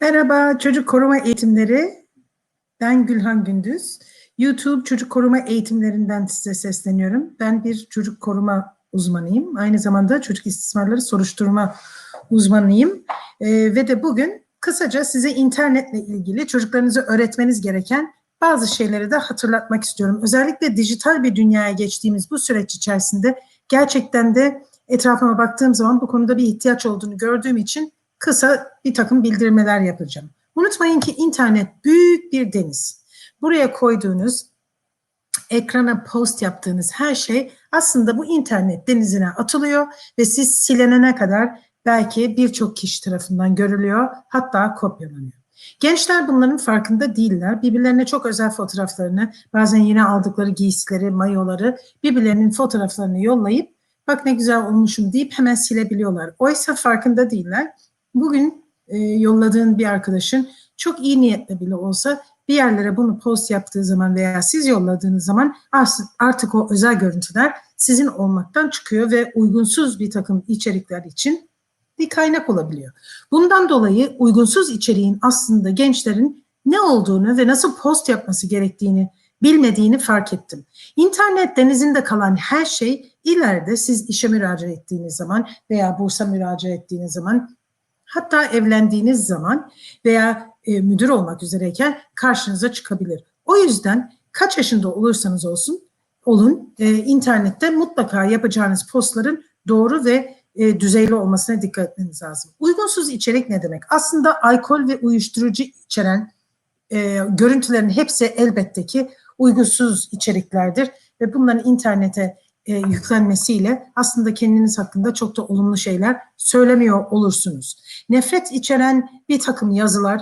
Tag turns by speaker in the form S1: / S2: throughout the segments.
S1: Merhaba çocuk koruma eğitimleri. Ben Gülhan Gündüz. YouTube çocuk koruma eğitimlerinden size sesleniyorum. Ben bir çocuk koruma uzmanıyım. Aynı zamanda çocuk istismarları soruşturma uzmanıyım. Ee, ve de bugün kısaca size internetle ilgili çocuklarınızı öğretmeniz gereken bazı şeyleri de hatırlatmak istiyorum. Özellikle dijital bir dünyaya geçtiğimiz bu süreç içerisinde gerçekten de etrafıma baktığım zaman bu konuda bir ihtiyaç olduğunu gördüğüm için kısa bir takım bildirmeler yapacağım. Unutmayın ki internet büyük bir deniz. Buraya koyduğunuz, ekrana post yaptığınız her şey aslında bu internet denizine atılıyor ve siz silenene kadar belki birçok kişi tarafından görülüyor, hatta kopyalanıyor. Gençler bunların farkında değiller. Birbirlerine çok özel fotoğraflarını, bazen yine aldıkları giysileri, mayoları, birbirlerinin fotoğraflarını yollayıp bak ne güzel olmuşum deyip hemen silebiliyorlar. Oysa farkında değiller. Bugün e, yolladığın bir arkadaşın çok iyi niyetle bile olsa bir yerlere bunu post yaptığı zaman veya siz yolladığınız zaman artık o özel görüntüler sizin olmaktan çıkıyor ve uygunsuz bir takım içerikler için bir kaynak olabiliyor. Bundan dolayı uygunsuz içeriğin aslında gençlerin ne olduğunu ve nasıl post yapması gerektiğini bilmediğini fark ettim. İnternet denizinde kalan her şey ileride siz işe müracaat ettiğiniz zaman veya bursa müracaat ettiğiniz zaman hatta evlendiğiniz zaman veya e, müdür olmak üzereyken karşınıza çıkabilir. O yüzden kaç yaşında olursanız olsun olun e, internette mutlaka yapacağınız postların doğru ve e, düzeyli olmasına dikkat etmeniz lazım. Uygunsuz içerik ne demek? Aslında alkol ve uyuşturucu içeren e, görüntülerin hepsi elbette ki uygunsuz içeriklerdir ve bunların internete e, yüklenmesiyle aslında kendiniz hakkında çok da olumlu şeyler söylemiyor olursunuz. Nefret içeren bir takım yazılar,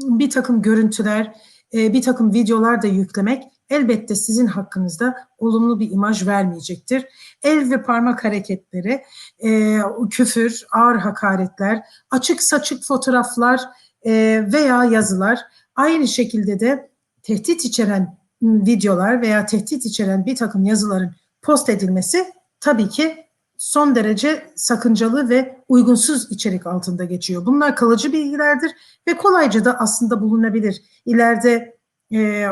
S1: bir takım görüntüler, e, bir takım videolar da yüklemek elbette sizin hakkınızda olumlu bir imaj vermeyecektir. El ve parmak hareketleri, e, küfür, ağır hakaretler, açık saçık fotoğraflar e, veya yazılar aynı şekilde de tehdit içeren videolar veya tehdit içeren bir takım yazıların post edilmesi tabii ki son derece sakıncalı ve uygunsuz içerik altında geçiyor. Bunlar kalıcı bilgilerdir ve kolayca da aslında bulunabilir. İleride e,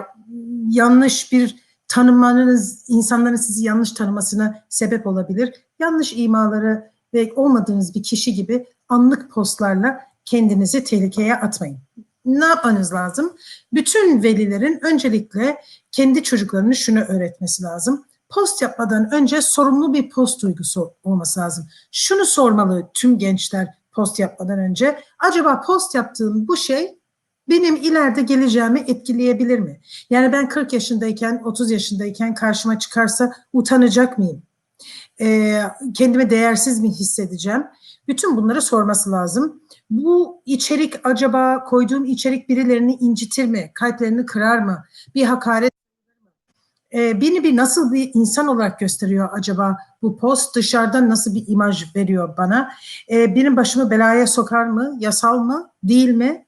S1: yanlış bir tanımanız, insanların sizi yanlış tanımasına sebep olabilir. Yanlış imaları ve olmadığınız bir kişi gibi anlık postlarla kendinizi tehlikeye atmayın. Ne yapmanız lazım? Bütün velilerin öncelikle kendi çocuklarını şunu öğretmesi lazım post yapmadan önce sorumlu bir post duygusu olması lazım. Şunu sormalı tüm gençler post yapmadan önce. Acaba post yaptığım bu şey benim ileride geleceğimi etkileyebilir mi? Yani ben 40 yaşındayken, 30 yaşındayken karşıma çıkarsa utanacak mıyım? Ee, kendime değersiz mi hissedeceğim? Bütün bunları sorması lazım. Bu içerik acaba koyduğum içerik birilerini incitir mi? Kalplerini kırar mı? Bir hakaret e, beni bir nasıl bir insan olarak gösteriyor acaba bu post? Dışarıdan nasıl bir imaj veriyor bana? E, benim başımı belaya sokar mı? Yasal mı? Değil mi?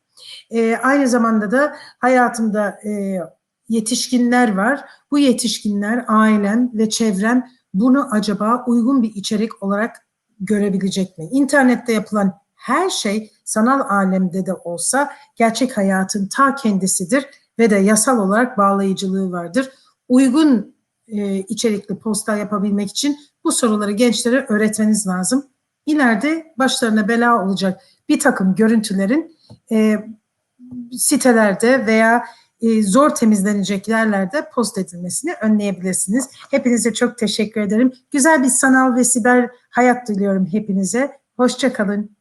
S1: E, aynı zamanda da hayatımda e, yetişkinler var. Bu yetişkinler ailem ve çevrem bunu acaba uygun bir içerik olarak görebilecek mi? İnternette yapılan her şey sanal alemde de olsa gerçek hayatın ta kendisidir ve de yasal olarak bağlayıcılığı vardır uygun e, içerikli posta yapabilmek için bu soruları gençlere öğretmeniz lazım. İleride başlarına bela olacak bir takım görüntülerin e, sitelerde veya e, zor temizlenecek yerlerde post edilmesini önleyebilirsiniz. Hepinize çok teşekkür ederim. Güzel bir sanal ve siber hayat diliyorum hepinize. Hoşçakalın.